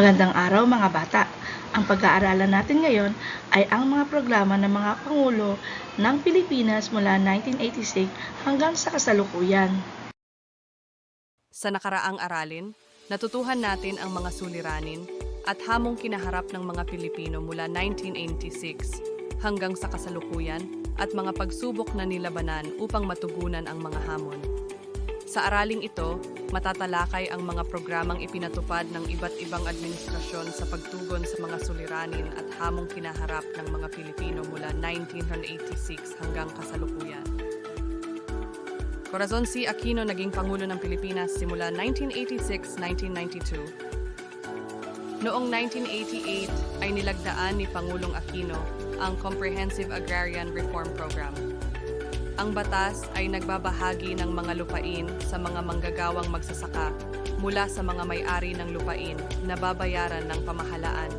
Magandang araw mga bata. Ang pag-aaralan natin ngayon ay ang mga programa ng mga Pangulo ng Pilipinas mula 1986 hanggang sa kasalukuyan. Sa nakaraang aralin, natutuhan natin ang mga suliranin at hamong kinaharap ng mga Pilipino mula 1986 hanggang sa kasalukuyan at mga pagsubok na nilabanan upang matugunan ang mga hamon. Sa araling ito, matatalakay ang mga programang ipinatupad ng iba't ibang administrasyon sa pagtugon sa mga suliranin at hamong kinaharap ng mga Pilipino mula 1986 hanggang kasalukuyan. Corazon C. Aquino naging Pangulo ng Pilipinas simula 1986-1992. Noong 1988 ay nilagdaan ni Pangulong Aquino ang Comprehensive Agrarian Reform Program. Ang batas ay nagbabahagi ng mga lupain sa mga manggagawang magsasaka mula sa mga may-ari ng lupain na babayaran ng pamahalaan.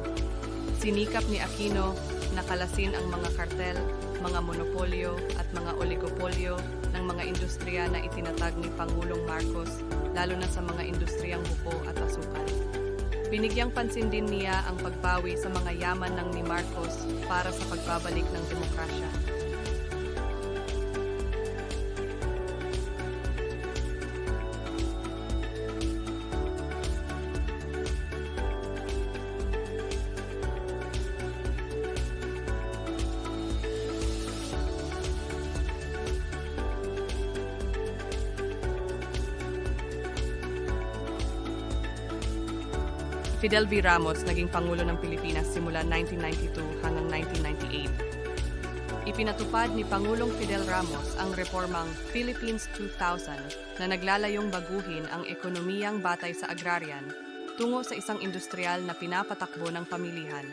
Sinikap ni Aquino na kalasin ang mga kartel, mga monopolyo at mga oligopolyo ng mga industriya na itinatag ni Pangulong Marcos, lalo na sa mga industriyang buko at asukal. Binigyang pansin din niya ang pagbawi sa mga yaman ng ni Marcos para sa pagbabalik ng demokrasya. Fidel V. Ramos naging Pangulo ng Pilipinas simula 1992 hanggang 1998. Ipinatupad ni Pangulong Fidel Ramos ang reformang Philippines 2000 na naglalayong baguhin ang ekonomiyang batay sa agrarian tungo sa isang industrial na pinapatakbo ng pamilihan.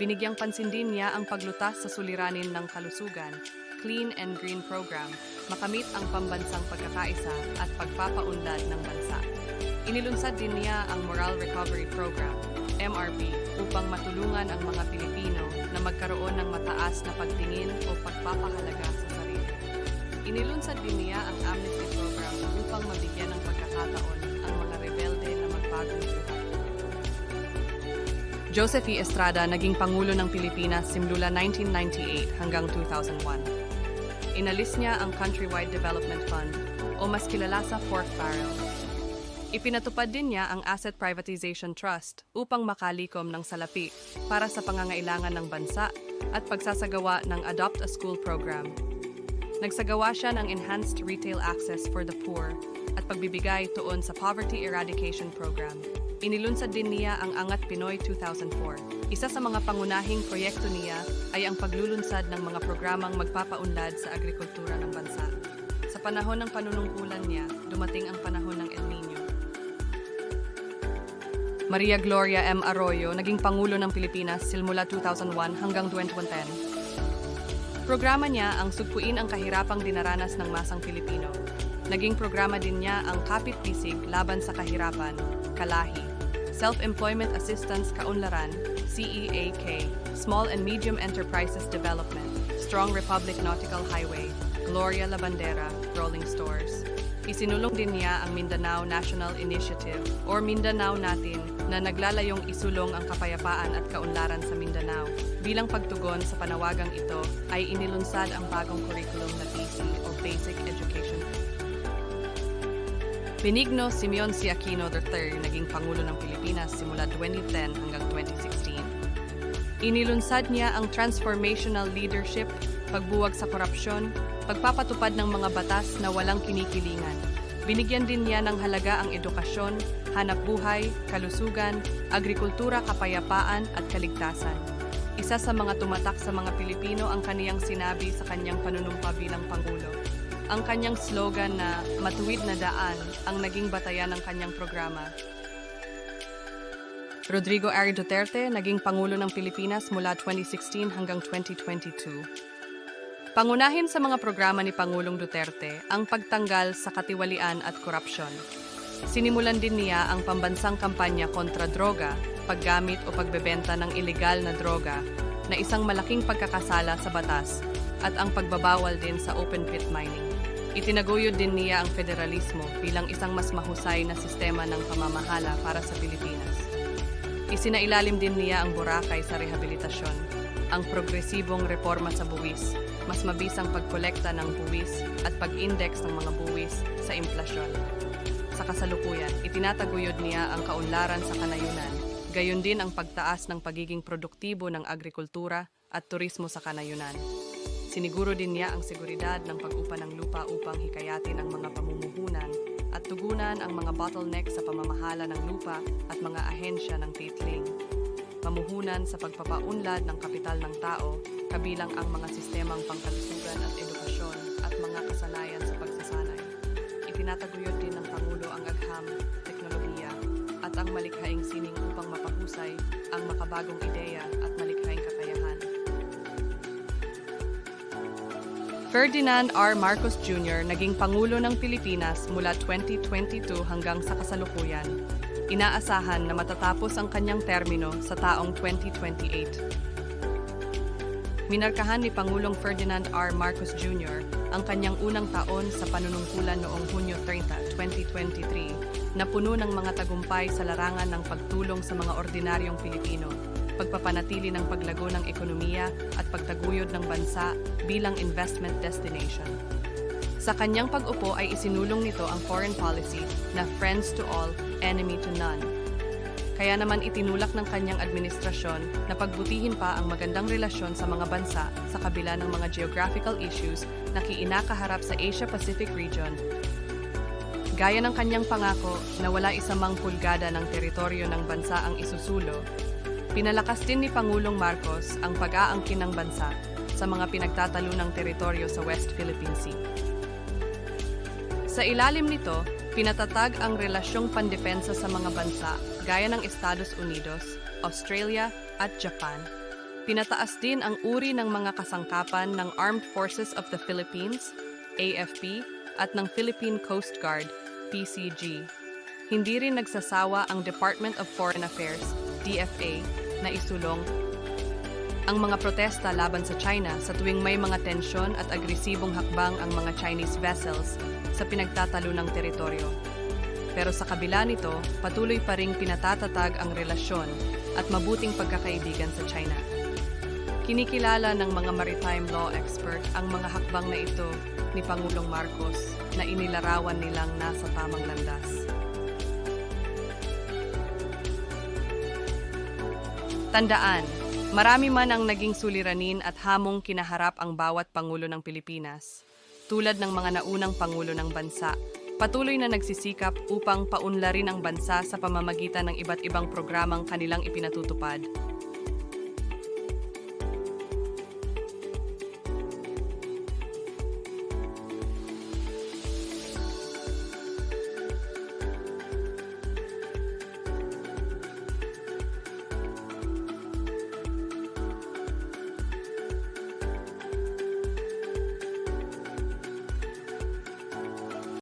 Binigyang pansin din niya ang paglutas sa suliranin ng kalusugan, Clean and Green Program, makamit ang pambansang pagkakaisa at pagpapaunlad ng bansa. Inilunsad din niya ang Moral Recovery Program, MRP, upang matulungan ang mga Pilipino na magkaroon ng mataas na pagtingin o pagpapahalaga sa sarili. Inilunsad din niya ang Amnesty Program upang mabigyan ng pagkakataon ang mga rebelde na magbagong buhay. Joseph E. Estrada naging Pangulo ng Pilipinas simula 1998 hanggang 2001. Inalis niya ang Countrywide Development Fund o mas kilala sa Pork Barrel Ipinatupad din niya ang Asset Privatization Trust upang makalikom ng salapi para sa pangangailangan ng bansa at pagsasagawa ng Adopt a School program. Nagsagawa siya ng Enhanced Retail Access for the Poor at pagbibigay tuon sa Poverty Eradication Program. Inilunsad din niya ang Angat Pinoy 2004. Isa sa mga pangunahing proyekto niya ay ang paglulunsad ng mga programang magpapaunlad sa agrikultura ng bansa. Sa panahon ng panunungkulan niya, dumating ang panahon ng El Nino. Maria Gloria M. Arroyo naging Pangulo ng Pilipinas simula 2001 hanggang 2010. Programa niya ang sugpuin ang kahirapang dinaranas ng masang Pilipino. Naging programa din niya ang Kapit Pisig laban sa kahirapan, Kalahi, Self-Employment Assistance Kaunlaran, CEAK, Small and Medium Enterprises Development, Strong Republic Nautical Highway, Gloria La Bandera, Rolling Stores. Isinulong din niya ang Mindanao National Initiative or Mindanao Natin na naglalayong isulong ang kapayapaan at kaunlaran sa Mindanao. Bilang pagtugon sa panawagang ito ay inilunsad ang bagong curriculum na Benigno Simeon C. Aquino III naging Pangulo ng Pilipinas simula 2010 hanggang 2016. Inilunsad niya ang transformational leadership, pagbuwag sa korupsyon, pagpapatupad ng mga batas na walang kinikilingan. Binigyan din niya ng halaga ang edukasyon, hanap buhay, kalusugan, agrikultura, kapayapaan at kaligtasan. Isa sa mga tumatak sa mga Pilipino ang kaniyang sinabi sa kanyang panunumpa bilang Pangulo. Ang kanyang slogan na matuwid na daan ang naging batayan ng kanyang programa. Rodrigo R. Duterte naging Pangulo ng Pilipinas mula 2016 hanggang 2022. Pangunahin sa mga programa ni Pangulong Duterte ang pagtanggal sa katiwalian at korupsyon. Sinimulan din niya ang pambansang kampanya kontra droga, paggamit o pagbebenta ng ilegal na droga na isang malaking pagkakasala sa batas at ang pagbabawal din sa open pit mining. Itinaguyod din niya ang federalismo bilang isang mas mahusay na sistema ng pamamahala para sa Pilipinas. Isinailalim din niya ang Boracay sa rehabilitasyon, ang progresibong reforma sa buwis, mas mabisang pagkolekta ng buwis at pag-index ng mga buwis sa implasyon. Sa kasalukuyan, itinataguyod niya ang kaunlaran sa kanayunan, gayon din ang pagtaas ng pagiging produktibo ng agrikultura at turismo sa kanayunan. Siniguro din niya ang seguridad ng pag-upa ng lupa upang hikayatin ang mga pamumuhunan at tugunan ang mga bottleneck sa pamamahala ng lupa at mga ahensya ng titling. Pamuhunan sa pagpapaunlad ng kapital ng tao, kabilang ang mga sistemang pangkalusugan at edukasyon at mga kasanayan sa pagsasanay. Itinataguyod din ng Pangulo ang agham, teknolohiya, at ang malikhaing sining upang mapahusay ang makabagong ideya at malikhaing Ferdinand R. Marcos Jr. naging Pangulo ng Pilipinas mula 2022 hanggang sa kasalukuyan. Inaasahan na matatapos ang kanyang termino sa taong 2028. Minarkahan ni Pangulong Ferdinand R. Marcos Jr. ang kanyang unang taon sa panunungkulan noong Hunyo 30, 2023 na puno ng mga tagumpay sa larangan ng pagtulong sa mga ordinaryong Pilipino, pagpapanatili ng paglago ng ekonomiya at pagtaguyod ng bansa bilang investment destination. Sa kanyang pag-upo ay isinulong nito ang foreign policy na friends to all, enemy to none. Kaya naman itinulak ng kanyang administrasyon na pagbutihin pa ang magandang relasyon sa mga bansa sa kabila ng mga geographical issues na kiinakaharap sa Asia-Pacific region. Gaya ng kanyang pangako na wala isamang pulgada ng teritoryo ng bansa ang isusulo, pinalakas din ni Pangulong Marcos ang pag-aangkin ng bansa sa mga pinagtatalunang teritoryo sa West Philippine Sea. Sa ilalim nito, pinatatag ang relasyong pandepensa sa mga bansa gaya ng Estados Unidos, Australia at Japan. Pinataas din ang uri ng mga kasangkapan ng Armed Forces of the Philippines, AFP, at ng Philippine Coast Guard, PCG. Hindi rin nagsasawa ang Department of Foreign Affairs, DFA, na isulong ang mga protesta laban sa China sa tuwing may mga tensyon at agresibong hakbang ang mga Chinese vessels sa pinagtatalo ng teritoryo. Pero sa kabila nito, patuloy pa ring pinatatatag ang relasyon at mabuting pagkakaibigan sa China. Kinikilala ng mga maritime law expert ang mga hakbang na ito ni Pangulong Marcos na inilarawan nilang nasa tamang landas. Tandaan, marami man ang naging suliranin at hamong kinaharap ang bawat Pangulo ng Pilipinas. Tulad ng mga naunang Pangulo ng bansa, patuloy na nagsisikap upang paunlarin ang bansa sa pamamagitan ng iba't ibang programang kanilang ipinatutupad